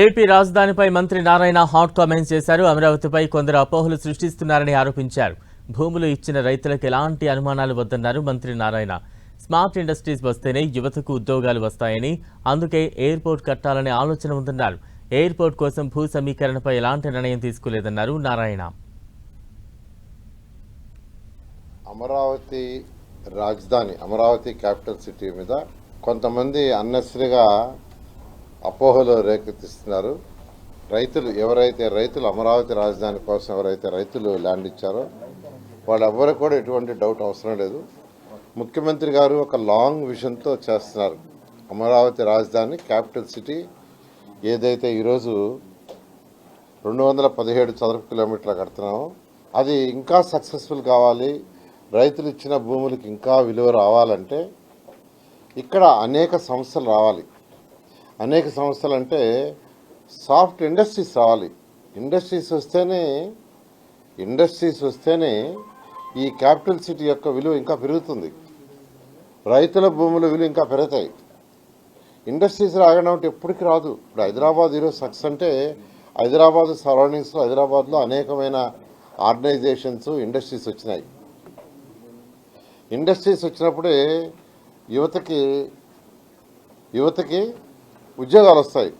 AP రాజధానిపై మంత్రి Narayana hot comments చేశారు. అమరావతిపై కొందరు అపోహలు సృష్టిస్తున్నారని ఆరోపించారు. భూములు ఇచ్చిన రైతులకు ఎలాంటి అనుమానాలు వద్దన్నారు మంత్రి నారాయణ. స్మార్ట్ ఇండస్ట్రీస్ వస్తేనే యువతకు ఉద్యోగాలు వస్తాయని అందుకే ఎయిర్పోర్ట్ కట్టాలనే ఆలోచన ఉందన్నారు. ఎయిర్పోర్ట్ కోసం భూ సమీకరణపై ఎలాంటి నిర్ణయం తీసుకోలేదన్నారు నారాయణ. అమరావతి రాజధాని అమరావతి క్యాపిటల్ సిటీ మీద కొంతమంది అన్నెసరిగా అపోహలు రేకెత్తిస్తున్నారు. రైతులు ఎవరైతే రైతులు అమరావతి రాజధాని కోసం ఎవరైతే రైతులు ల్యాండ్ ఇచ్చారో వాళ్ళెవ్వరికి కూడా ఎటువంటి డౌట్ అవసరం లేదు. ముఖ్యమంత్రి గారు ఒక లాంగ్ విజన్తో చేస్తున్నారు. అమరావతి రాజధాని క్యాపిటల్ సిటీ ఏదైతే ఈరోజు రెండు వందల పదిహేడు చదరపు కిలోమీటర్లు కడుతున్నామో అది ఇంకా సక్సెస్ఫుల్ కావాలి. రైతులు ఇచ్చిన భూములకు ఇంకా విలువ రావాలంటే ఇక్కడ అనేక సంస్థలు రావాలి. అనేక సంస్థలు అంటే సాఫ్ట్ ఇండస్ట్రీస్ రావాలి. ఇండస్ట్రీస్ వస్తేనే ఇండస్ట్రీస్ వస్తేనే ఈ క్యాపిటల్ సిటీ యొక్క విలువ ఇంకా పెరుగుతుంది. రైతుల భూముల విలువ ఇంకా పెరుగుతాయి. ఇండస్ట్రీస్ రాగడం అంటే ఎప్పటికి రాదు. ఇప్పుడు హైదరాబాద్ ఈరోజు సక్సెస్ అంటే హైదరాబాద్ సరౌండింగ్స్లో హైదరాబాద్లో అనేకమైన ఆర్గనైజేషన్స్ ఇండస్ట్రీస్ వచ్చినాయి. ఇండస్ట్రీస్ వచ్చినప్పుడే యువతకి యువతకి ఉద్యోగాలు వస్తాయి